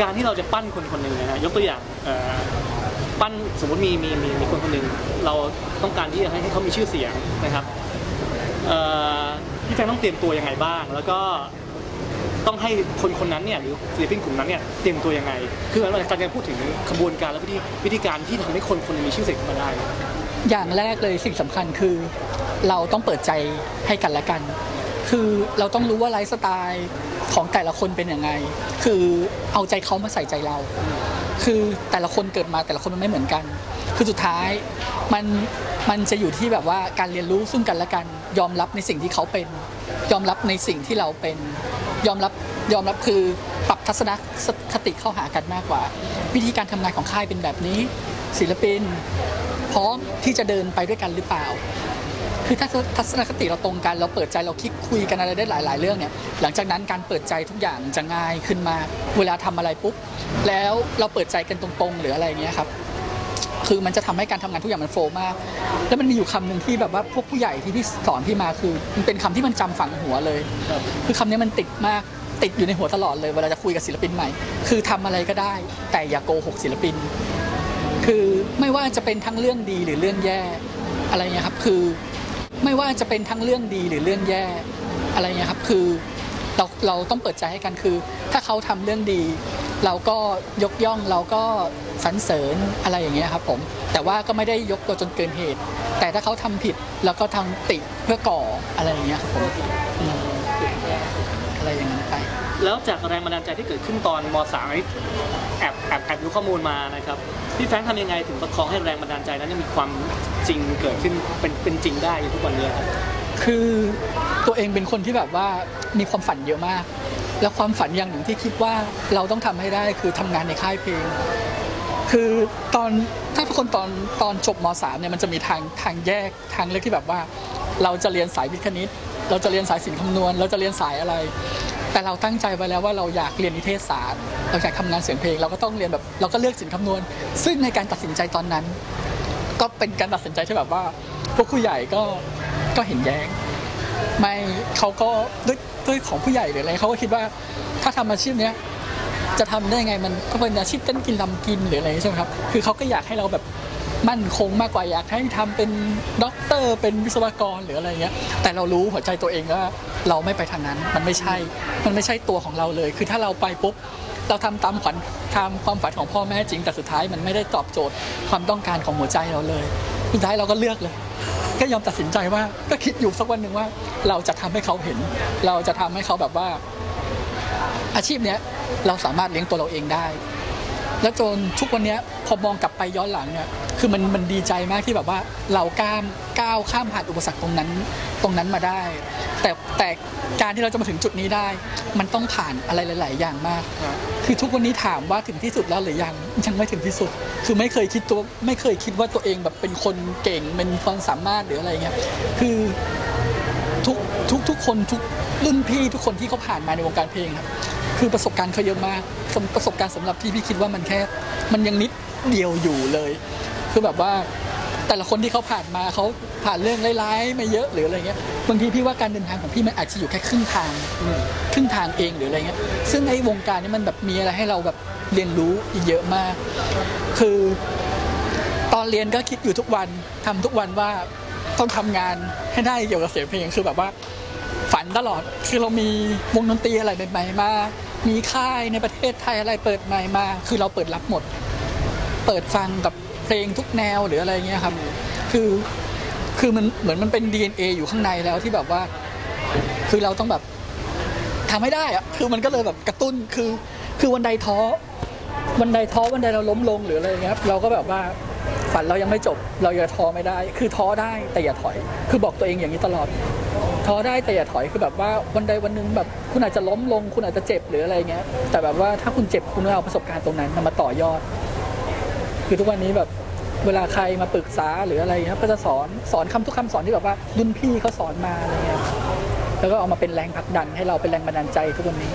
การที่เราจะปั้นคนคนหนึ่งนะฮะยกตัวอย่างปั้นสมมติมีมีมีมีคนคนหนึ่งเราต้องการที่จะให้ให้เขามีชื่อเสียงนะครับพี่แฟนต้องเตรียมตัวยังไงบ้าง แล้วก็ต้องให้คนคนนั้นเนี่ยหรือศิลปินกลุ่มนั้นเนี่ยเตรียมตัวยังไง คือเราจะพูดถึงขบวนการและวิธีวิธีการที่ทำให้คนคนหนึงมีชื่อเสียงขึ้นมาได้ อย่างแรกเลยสิ่งสำคัญคือ เราต้องเปิดใจให้กันและกัน คือเราต้องรู้ว่าไลฟ์สไตล์ของแต่ละคนเป็นยังไง คือเอาใจเขามาใส่ใจเรา คือแต่ละคนเกิดมาแต่ละคนมันไม่เหมือนกัน คือสุดท้ายมันมันจะอยู่ที่แบบว่าการเรียนรู้ซึ่งกันและกัน ยอมรับในสิ่งที่เขาเป็น ยอมรับในสิ่งที่เราเป็น ยอมรับยอมรับคือปรับทัศนคติเข้าหากันมากกว่า วิธีการทำงานของค่ายเป็นแบบนี้ ศิลปิน พร้อมที่จะเดินไปด้วยกันหรือเปล่า คือถ้าทัศนคติเราตรงกันเราเปิดใจเราคิดคุยกันอะไรได้หลาย ๆ เรื่องเนี่ยหลังจากนั้นการเปิดใจทุกอย่างจะง่ายขึ้นมาก เวลาทำอะไรปุ๊บแล้วเราเปิดใจกันตรงๆ หรืออะไรอย่างเงี้ยครับคือมันจะทำให้การทำงานทุกอย่างมันโฟมาก แล้วมันมีอยู่คำหนึ่งที่แบบว่าพวกผู้ใหญ่ที่พี่สอนพี่มาคือ มันเป็นคำที่มันจำฝังหัวเลย คือคำนี้มันติดมากติดอยู่ในหัวตลอดเลยเวลาจะคุยกับศิลปินใหม่ คือทำอะไรก็ได้ แต่อย่าโกหกศิลปิน คือไม่ว่าจะเป็นทั้งเรื่องดีหรือเรื่องแย่อะไรเงี้ยครับ คือ ไม่ว่าจะเป็นทั้งเรื่องดีหรือเรื่องแย่อะไรเงี้ยครับคือเราเราต้องเปิดใจให้กันคือ ถ้าเขาทำเรื่องดี เราก็ยกย่องเราก็สรรเสริญอะไรอย่างเงี้ยครับผมแต่ว่าก็ไม่ได้ยกตัวจนเกินเหตุ แต่ถ้าเขาทำผิดเราก็ทำติเพื่อก่ออะไรอย่างเงี้ยครับผมอะไรอย่างนั้นไป แล้วจากแรงบันดาลใจที่เกิดขึ้นตอนม .3 แอบแอบแอบดูข้อมูลมานะครับพี่แฟรงค์ทำยังไงถึงประคองให้แรงบันดาลใจนั้นมีความจริงเกิดขึ้นเป็นเป็นจริงได้ในทุกวันนี้ครับคือตัวเองเป็นคนที่แบบว่ามีความฝันเยอะมาก แล้วความฝันอย่างหนึ่งที่คิดว่าเราต้องทำให้ได้คือทำงานในค่ายเพลง คือตอนถ้าทุกคนตอนตอนจบม .3 เนี่ยมันจะมีทางทางแยกทางเลือกที่แบบว่า เราจะเรียนสายวิทย์คณิต เราจะเรียนสายศิลป์คำนวณ เราจะเรียนสายอะไร แต่เราตั้งใจไว้แล้วว่าเราอยากเรียนนิเทศศาสตร์ เราอยากทำงานเสียงเพลง เราก็ต้องเรียนแบบเราก็เลือกศิลป์คำนวณ ซึ่งในการตัดสินใจตอนนั้น ก็เป็นการตัดสินใจที่แบบว่า พวกผู้ใหญ่ก็ก็เห็นแย้ง ไม่เขาก็ด้วยด้วยของผู้ใหญ่หรืออะไรเขาก็คิดว่าถ้าทำอาชีพเนี้ยจะทำได้ไงมันก็เป็นอาชีพเต้นกินลำกินหรืออะไรใช่ไหมครับ คือเขาก็อยากให้เราแบบ มั่นคงมากกว่าอยากให้ทำเป็นด็อกเตอร์ เป็นวิศวกรหรืออะไรเงี้ยแต่เรารู้หัวใจตัวเองว่าเราไม่ไปทางนั้นมันไม่ใช่ มันไม่ใช่ตัวของเราเลย คือถ้าเราไปปุ๊บเราทำตามฝันตามความฝันของพ่อแม่จริง แต่สุดท้ายมันไม่ได้ตอบโจทย์ความต้องการของหัวใจเราเลยสุดท้ายเราก็เลือกเลย ก็ยอมตัดสินใจว่าก็คิดอยู่สักวันหนึ่งว่า เราจะทำให้เขาเห็น เราจะทำให้เขาแบบว่า อาชีพเนี้ยเราสามารถเลี้ยงตัวเราเองได้ แล้วจนทุกวันนี้พอมองกลับไปย้อนหลังเนี่ยคือมันมันดีใจมากที่แบบว่าเราก้ามก้าวข้ามผ่านอุปสรรคตรงนั้นตรงนั้นมาได้ แต่แต่การที่เราจะมาถึงจุดนี้ได้ มันต้องผ่านอะไรหลาย ๆ อย่างมาก คือทุกวันนี้ถามว่าถึงที่สุดแล้วหรือยังยังไม่ถึงที่สุด คือไม่เคยคิดตัวไม่เคยคิดว่าตัวเองแบบเป็นคนเก่งเป็นความสามารถหรืออะไรเงี้ยคือ ทุกทุกคนทุกรุ่นพี่ทุกคนที่เขาผ่านมาในวงการเพลงครับคือประสบการณ์เขาเยอะมากประสบการณ์สำหรับพี่พี่คิดว่ามันแค่ มันยังนิดเดียวอยู่เลย คือแบบว่าแต่ละคนที่เขาผ่านมาเขาผ่านเรื่องร้ายๆมาเยอะหรืออะไรเงี้ยบางทีพี่ว่าการเดินทางของพี่มันอาจจะอยู่แค่ครึ่งทางครึ่งทางเองหรืออะไรเงี้ยซึ่งไอ้วงการนี้มันแบบมีอะไรให้เราแบบเรียนรู้อีกเยอะมาก คือ ตอนเรียนก็คิดอยู่ทุกวันทำทุกวันว่า ต้องทำงานให้ได้เกี่ยวกับเสียงเพลงคือแบบว่า ฝันตลอดคือเรามีวงดนตรีอะไรใหม่ๆมา มีค่ายในประเทศไทยอะไรเปิดใหม่มา คือเราเปิดรับหมด เปิดฟังกับเพลงทุกแนวหรืออะไรเงี้ยครับ คือคือมันเหมือนมันเป็น DNA อยู่ข้างในแล้วที่แบบว่า คือเราต้องแบบทำให้ได้อะคือมันก็เลยแบบกระตุ้นคือ คือวันใดท้อวันใดท้อวันใดเราล้มลงหรืออะไรเงี้ยครับเราก็แบบว่า ฝันเรายังไม่จบ เราอย่าท้อไม่ได้ คือท้อได้แต่อย่าถอย คือบอกตัวเองอย่างนี้ตลอด ท้อได้แต่อย่าถอยคือแบบว่าวันใดวันหนึ่งแบบคุณอาจจะล้มลง คุณอาจจะเจ็บหรืออะไรเงี้ย แต่แบบว่าถ้าคุณเจ็บคุณก็เอาประสบการณ์ตรงนั้นมาต่อยอด คือทุกวันนี้แบบเวลาใครมาปรึกษาหรืออะไรเงี้ยก็จะสอนสอนคำทุกคำสอนที่แบบว่ารุ่นพี่เขาสอนมาอะไรเงี้ยแล้วก็เอามาเป็นแรงผลักดันให้เราเป็นแรงบันดาลใจทุกวันนี้